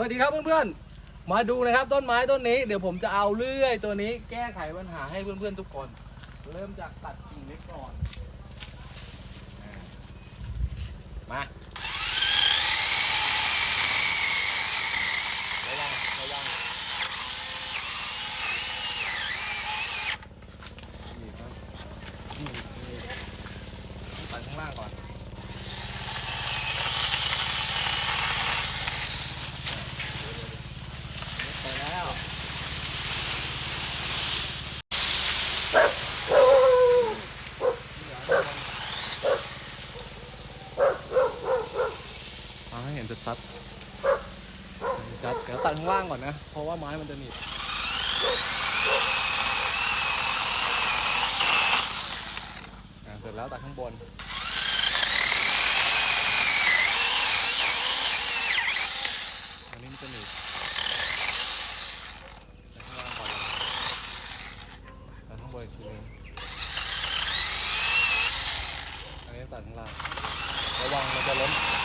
สวัสดีครับเพื่อนๆ มาดูนะครับต้นไม้ต้นนี้เดี๋ยวผมจะเอาเลื่อยตัวนี้แก้ไขปัญหาให้เพื่อนๆทุกคน เริ่มจากตัดกิ่งเล็กก่อนมาระวังระวังนี่ครับนี่นี่ตัดข้างล่างก่อน ไปแล้ว เอาให้เห็นชัดๆชัดเดี๋ยวตัดข้างล่างก่อนนะ เพราะว่าไม้มันจะหนีบอะเสร็จแล้วตัดข้างบน อันนี้มันจะหนีบ ตัดอีกทีนึงอันนี้ตัดข้างล่างระวังมันจะล้ม